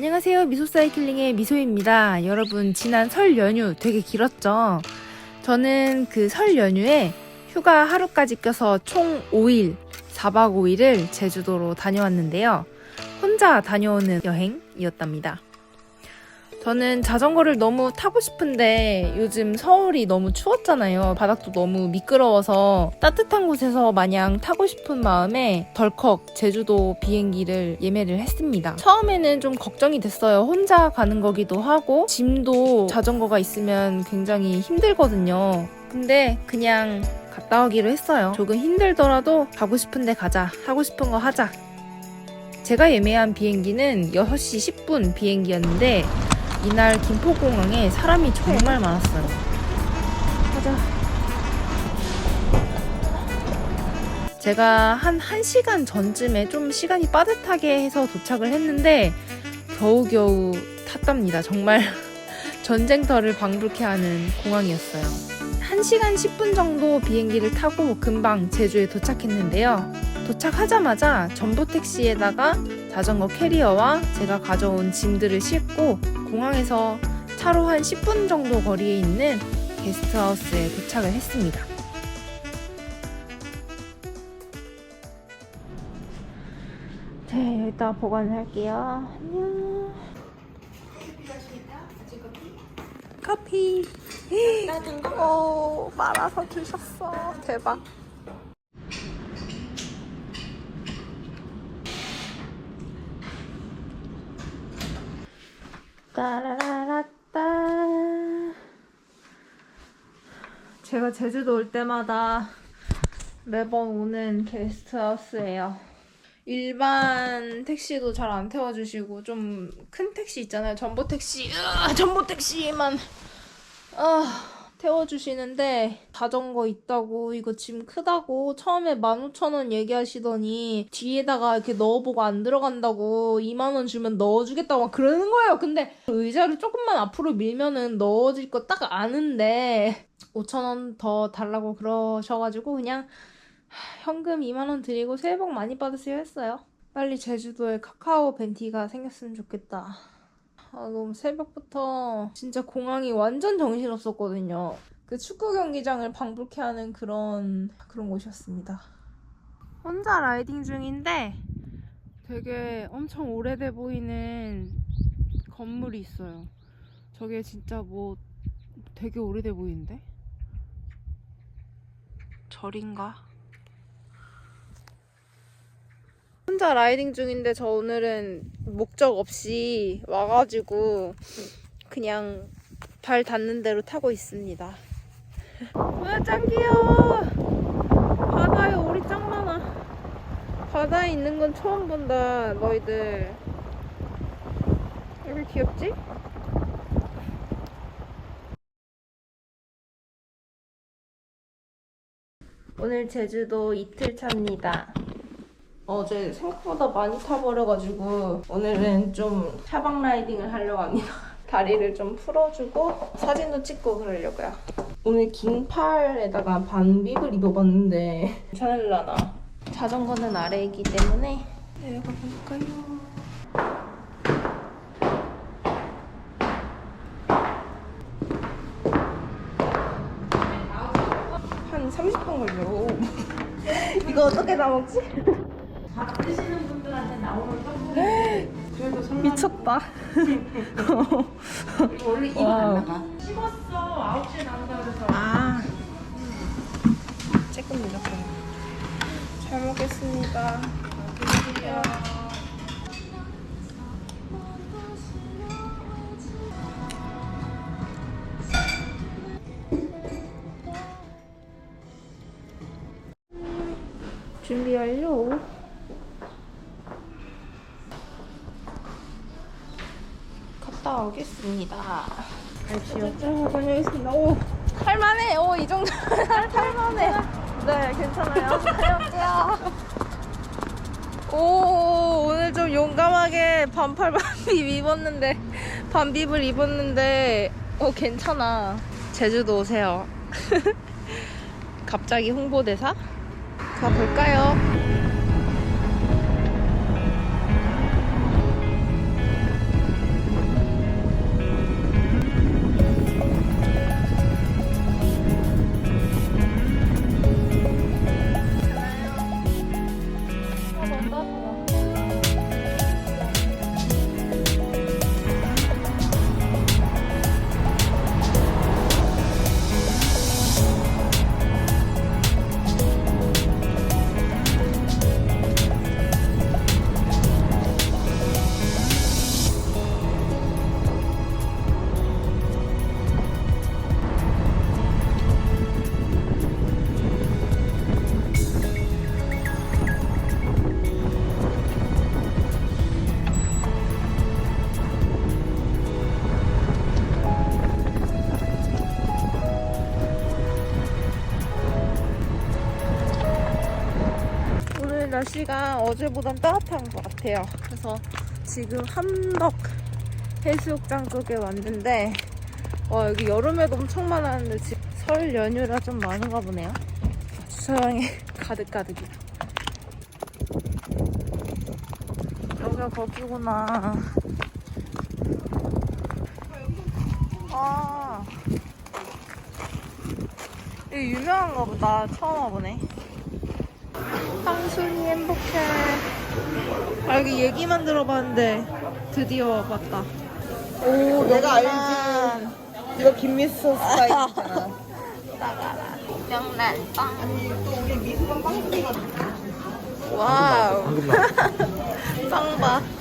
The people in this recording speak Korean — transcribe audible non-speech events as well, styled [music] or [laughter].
안녕하세요. 미소사이클링의 미소입니다. 여러분, 지난 설 연휴 되게 길었죠? 저는 그 설 연휴에 휴가 하루까지 껴서 총 5일, 4박 5일을 제주도로 다녀왔는데요. 혼자 다녀오는 여행이었답니다. 저는 자전거를 너무 타고 싶은데 요즘 서울이 너무 추웠잖아요. 바닥도 너무 미끄러워서 따뜻한 곳에서 마냥 타고 싶은 마음에 덜컥 제주도 비행기를 예매를 했습니다. 처음에는 좀 걱정이 됐어요. 혼자 가는 거기도 하고 짐도 자전거가 있으면 굉장히 힘들거든요. 근데 그냥 갔다 오기로 했어요. 조금 힘들더라도 가고 싶은데 가자. 하고 싶은 거 하자. 제가 예매한 비행기는 6시 10분 비행기였는데 이날 김포공항에 사람이 정말 많았어요. 가자. 제가 한 1시간 전쯤에 좀 시간이 빠듯하게 해서 도착을 했는데 겨우겨우 탔답니다. 정말 [laughs] 전쟁터를 방불케 하는 공항이었어요. 1시간 10분 정도 비행기를 타고 금방 제주에 도착했는데요. 도착하자마자 전보 택시에다가 자전거 캐리어와 제가 가져온 짐들을 싣고 공항에서 차로 한 10분 정도 거리에 있는 게스트하우스에 도착을 했습니다. 네, 여기다 보관할게요. 안녕. 커피. 오, 말아서 주셨어. 대박. 따라라라따. 제가 제주도 올 때마다 매번 오는 게스트하우스예요. 일반 택시도 잘 안 태워주시고 좀 큰 택시 있잖아요. 전보 택시, 전보 택시만 아, 태워주시는데 자전거 있다고 이거 짐 크다고 처음에 15,000원 얘기하시더니 뒤에다가 이렇게 넣어보고 안 들어간다고 2만원 주면 넣어주겠다고 막 그러는 거예요. 근데 의자를 조금만 앞으로 밀면은 넣어질 거 딱 아는데 5,000원 더 달라고 그러셔가지고 그냥 하, 현금 2만원 드리고 새해 복 많이 받으세요 했어요. 빨리 제주도에 카카오 벤티가 생겼으면 좋겠다. 아, 너무 새벽부터 진짜 공항이 완전 정신없었거든요. 그 축구 경기장을 방불케 하는 그런 그런 곳이었습니다. 혼자 라이딩 중인데 되게 엄청 오래돼 보이는 건물이 있어요. 저게 진짜 뭐 되게 오래돼 보이는데? 절인가? 혼자 라이딩 중인데 저 오늘은 목적 없이 와가지고 그냥 발 닿는 대로 타고 있습니다. [laughs] 와, 짱 귀여워. 바다에 오리 짱 많아. 바다에 있는 건 처음 본다, 너희들. 왜 귀엽지? 오늘 제주도 이틀 차입니다. 어제 생각보다 많이 타버려가지고 오늘은 좀 차박 라이딩을 하려고 합니다. [laughs] 다리를 좀 풀어주고 사진도 찍고 그러려고요. 오늘 긴 팔에다가 반빅을 입어봤는데 괜찮을라나? 자전거는 아래에 있기 때문에 내려가 볼까요? 한 30분 걸려. [laughs] 이거 어떻게 다 먹지? 드시는 분들한테 나오는 떡볶이 [gasps] 그래도 미쳤다. [laughs] 원래 이거 와우. 안 나가 식었어 9시에 나온다 그래서 아, 조금 늦었구나. 잘 먹겠습니다. 준비 완료. 갔다 오겠습니다. 자, 다녀오겠습니다. 오, 탈만해. 오, 이 정도 [laughs] 탈만해. 네, 괜찮아요. [laughs] 다녀올게요. 오, 오늘 좀 용감하게 반팔 반비 입었는데, 반비를 입었는데, 어, 괜찮아. 제주도 오세요. [laughs] 갑자기 홍보대사? 가볼까요? 날씨가 어제보단 따뜻한 것 같아요. 그래서 지금 함덕 해수욕장 쪽에 왔는데 와 여기 여름에도 엄청 많았는데 지금 설 연휴라 좀 많은가 보네요. 주차장에 [laughs] 가득가득이야. 여기가 거기구나. 아. 여기 유명한가 보다. 처음 와보네. 행복해. 아, 여기 얘기만 들어봤는데 드디어 와봤다. 오, 내가 알지. 이거 김미수 스타일이잖아. 나가라. 명란빵. 또 우리 미수방 빵집이가 와우. 빵 봐. [laughs]